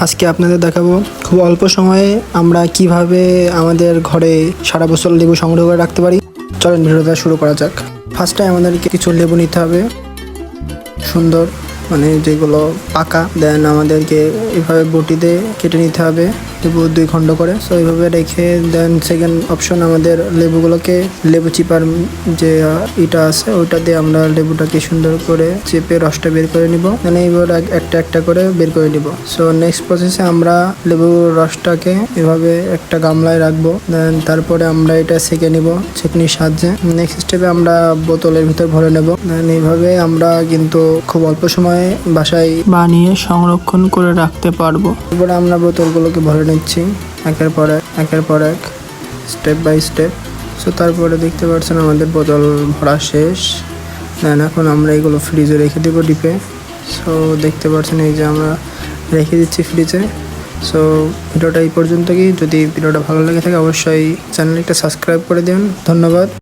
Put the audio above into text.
আজকে আপনাদের দেখাবো। খুব অল্প সময়ে আমরা কীভাবে আমাদের ঘরে সারা বছর লেবু সংগ্রহ করে রাখতে পারি। চলেন ভিডিওটা শুরু করা যাক। ফার্স্টে আমাদেরকে কিছু লেবু নিতে হবে। সুন্দর। মানে যেগুলো পাকা দেন আমাদেরকে এভাবে বটিতে কেটে নিতে হবে, লেবু দুই খণ্ড করে। সো এইভাবে রেখে দেন সেকেন্ড অপশন আমাদের লেবুগুলোকে, লেবু চিপার যে ইটা আছে, ওইটা দিয়ে আমরা লেবুটাকে সুন্দর করে চেপে রসটা বের করে নিব। দেন এইবার একটা একটা করে বের করে নিব। সো নেক্সট প্রসেসে আমরা লেবুর রসটাকে এভাবে একটা গামলায় রাখব। দেন তারপরে আমরা এটা সেকে নিব ছেঁকনির সাহায্যে। নেক্সট স্টেপে আমরা বোতলের ভিতর ভরে নেব। দেন এইভাবে আমরা কিন্তু খুব অল্প সময়ে বাসায় বানিয়ে সংরক্ষণ করে রাখতে পারব। এরপরে আমরা বোতলগুলোকে ভরে নিচ্ছি, একের পর এক, একের পর এক স্টেপ বাই স্টেপ সো তারপরে দেখতে পাচ্ছেন আমাদের বোতল ভরা শেষ। দেন এখন আমরা এগুলো ফ্রিজে রেখে দেবো ডিপে সো দেখতে পাচ্ছেন এই যে আমরা রেখে দিচ্ছি ফ্রিজে সো ভিডিওটা এই পর্যন্তই। যদি ভিডিওটা ভালো লেগে থাকে, অবশ্যই চ্যানেলটা সাবস্ক্রাইব করে দিন। ধন্যবাদ।